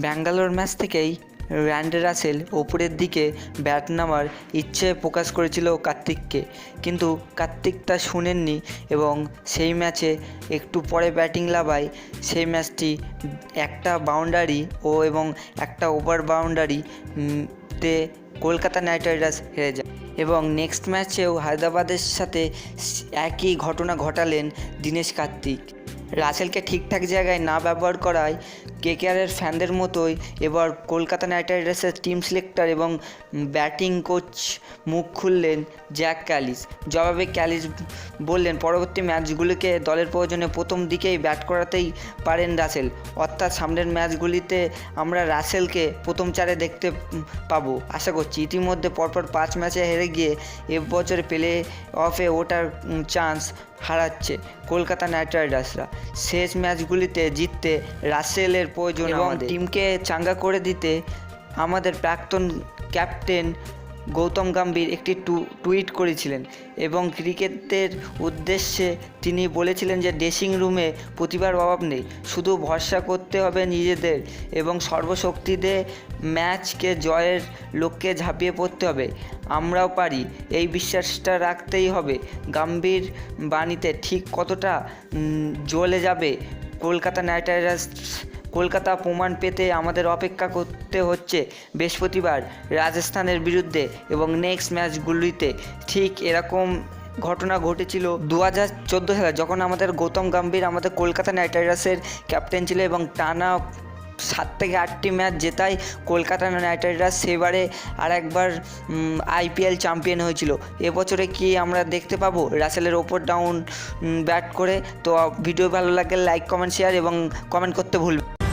Bangalore match থেকেই র্যান্ডে রাসেল ওপরের দিকে ব্যাট নামার ইচ্ছে প্রকাশ করেছিল কার্তিককে। কিন্তু কার্তিক তা শুনেননি এবং সেই ম্যাচে একটু পরে ব্যাটিং লাভায় সেই ম্যাচটি একটা বাউন্ডারি ও এবং একটা ওভার বাউন্ডারি তে কলকাতা নাইট রাইডার্স হেরে যায়। এবং নেক্সট ম্যাচেও হায়দ্রাবাদের সাথে একই ঘটনা ঘটালেন দীনেশ কার্তিক। রাসেলকে ঠিকঠাক জায়গায় না ব্যবহার করায় কেকেআরের ফ্যানদের মতোই। এবার কলকাতা নাইট রাইডার্সের টিম সিলেক্টর এবং ব্যাটিং কোচ মুখ খুললেন জ্যাক ক্যালিস। জবাবে ক্যালিস বললেন, পরবর্তী ম্যাচগুলিকে দলের প্রয়োজনে প্রথম দিকেই ব্যাট করাতেই পারেন রাসেল। অর্থাৎ সামনের ম্যাচগুলিতে আমরা রাসেলকে প্রথম চারে দেখতে পাবো। আশা করছি ইতিমধ্যে পরপর পাঁচ ম্যাচে হেরে গিয়ে এবছর প্লে অফে ওঠার চান্স হারাচ্ছে কলকাতা নাইট রাইডার্সরা। শেষ ম্যাচগুলিতে জিততে রাসেলের প্রয়োজন এবং টিমকে চাঙ্গা করে দিতে আমাদের প্রাক্তন ক্যাপ্টেন গৌতম গাম্ভীর একটি টু- টুইট করেছিলেন এবং ক্রিকেটের উদ্দেশ্যে তিনি বলেছিলেন যে ড্রেসিং রুমে প্রতিভার অভাব নেই শুধু ভরসা করতে হবে নিজেদের এবং সর্বশক্তি দিয়ে ম্যাচকে জয়ের লক্ষ্যে ঝাঁপিয়ে পড়তে হবে আমরাও পারি এই বিশ্বাসটা রাখতেই হবে গাম্ভীর বাণীতে ঠিক কতটা জ্বলে যাবে কলকাতা নাইট রাইডার্স কলকাতা প্রমাণ পেতে আমাদের অপেক্ষা করতে হচ্ছে বৃহস্পতিবার রাজস্থানের বিরুদ্ধে এবং নেক্সট ম্যাচগুলিতে ঠিক এরকম ঘটনা ঘটেছিল দু হাজার চোদ্দ সালে যখন আমাদের গৌতম গম্ভীর আমাদের কলকাতা নাইট রাইডার্সের ক্যাপ্টেন ছিল এবং টানা সাত থেকে আটটি ম্যাচ জেতাই কলকাতা নাইট রাইডার্স সেবারে আর একবার আইপিএল চ্যাম্পিয়ন হয়েছিল। এবছরে কি আমরা দেখতে পাবো? রাসেলের ওপর ডাউন ব্যাট করে। তো, ভিডিও ভালো লাগলে লাইক কমেন্ট শেয়ার এবং কমেন্ট করতে ভুলবেন